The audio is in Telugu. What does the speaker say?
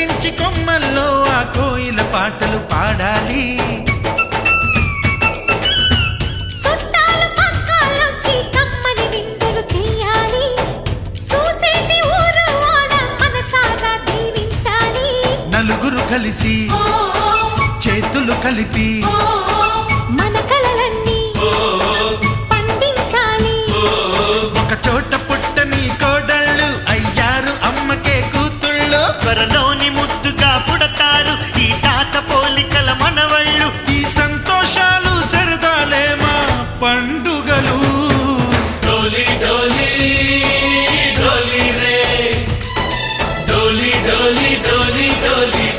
తగ్గించి కొమ్మల్లో ఆ కోయిల పాటలు పాడాలి. నలుగురు కలిసి చేతులు కలిపి మన కలలన్నీ పండించాలి. ఒక చోట పుట్టని కోడళ్ళు అయ్యారు అమ్మకే కూతుళ్ళు. త్వరలో బాలికల మనవళ్ళు. ఈ సంతోషాలు సరదాలే మా పండుగలు? డోలి డోలి డోలి రే. డోలి డోలి డోలి డోలి